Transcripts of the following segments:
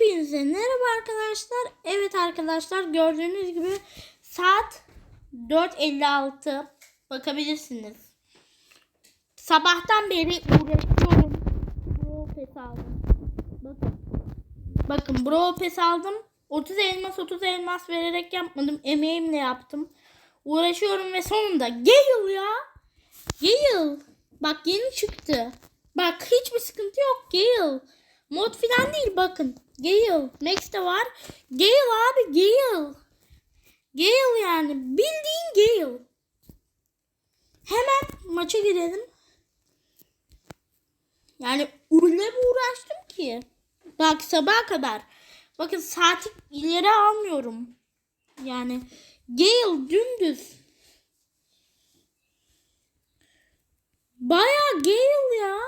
Hepinize merhaba arkadaşlar. Evet arkadaşlar gördüğünüz gibi saat 4.56. Bakabilirsiniz. Sabahtan beri uğraşıyorum. Bro pes aldım. Bakın. Bakın bro pes aldım. 30 elmas 30 elmas vererek yapmadım. Emeğimle yaptım. Uğraşıyorum ve sonunda Gale ya. Gale. Bak yeni çıktı. Bak hiçbir sıkıntı yok Gale. Mod filan değil bakın. Gale. De var. Gale abi Gale. Gale yani. Bildiğin Gale. Hemen maça girelim. Yani öyle uğraştım ki. Bak sabaha kadar. Bakın saati ileri almıyorum. Yani Gale dümdüz. Baya Gale ya.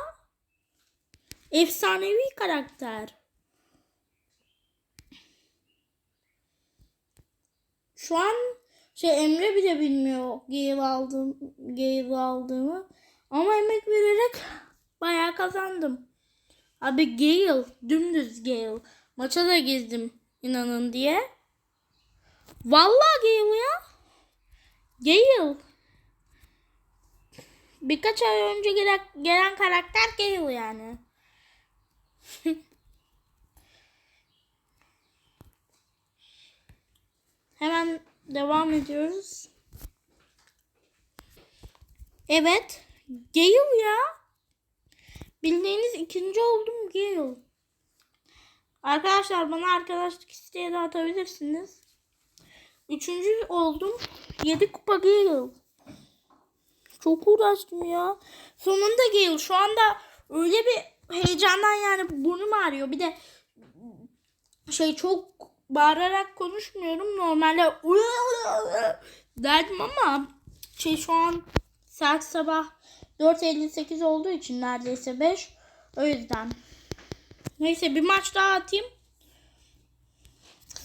Efsanevi karakter. Şu an şey Emre bile bilmiyor Gale aldım Gale aldığımı. Ama emek vererek bayağı kazandım. Abi Gale, dümdüz Gale. Maça da gezdim inanın diye. Vallahi Gale ya. Gale. Birkaç ay önce gelen, gelen karakter Gale yani. Hemen devam ediyoruz. Evet. Gale ya. Bildiğiniz ikinci oldum Gale. Arkadaşlar bana arkadaşlık isteği de atabilirsiniz. Üçüncü oldum. Yedi kupa Gale. Çok uğraştım ya. Sonunda Gale. Şu anda öyle bir heyecandan yani burnum ağrıyor. Bir de şey çok bağırarak konuşmuyorum. Normalde derdim ama şey şu an saat sabah 4.58 olduğu için neredeyse 5. O yüzden. Neyse bir maç daha atayım.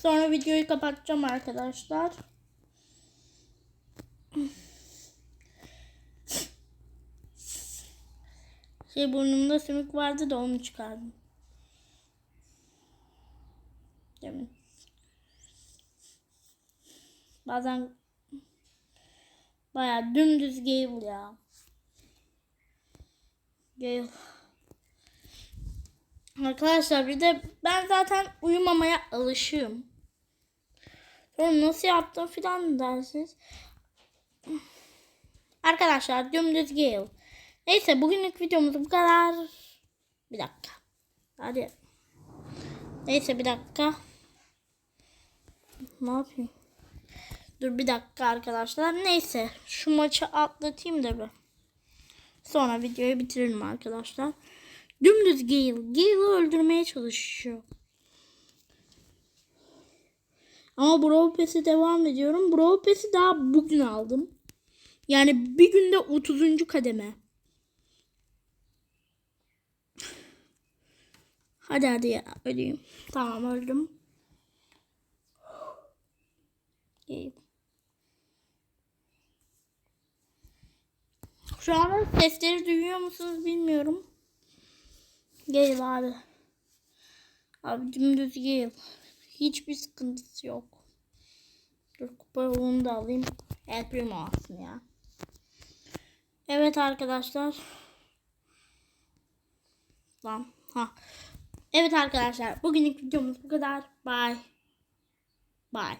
Sonra videoyu kapatacağım arkadaşlar. Şey burnumda sümük vardı da onu çıkardım. Bazen baya dümdüz Gale ya. Gale. Arkadaşlar bir de ben zaten uyumamaya alışığım. Sonra nasıl yaptım filan dersiniz. Arkadaşlar dümdüz Gale. Neyse bugünlük videomuz bu kadar. Bir dakika. Hadi. Neyse bir dakika. Ne yapayım? Dur bir dakika arkadaşlar. Neyse şu maçı atlatayım da bir. Sonra videoyu bitirelim arkadaşlar. Dümdüz Gale. Gale'ı öldürmeye çalışıyor. Ama Brawl Pass'e devam ediyorum. Brawl Pass'i daha bugün aldım. Yani bir günde 30. kademe. Hadi hadi ya öleyim. Tamam öldüm. Gale. Şu an sesleri duyuyor musunuz bilmiyorum. Gale abi. Abi dümdüz Gale. Hiçbir sıkıntısı yok. Dur kupa yolunu da alayım. El Primo alsın ya. Evet arkadaşlar. Lan. Ha. Evet arkadaşlar. Bugünlük videomuz bu kadar. Bye. Bye.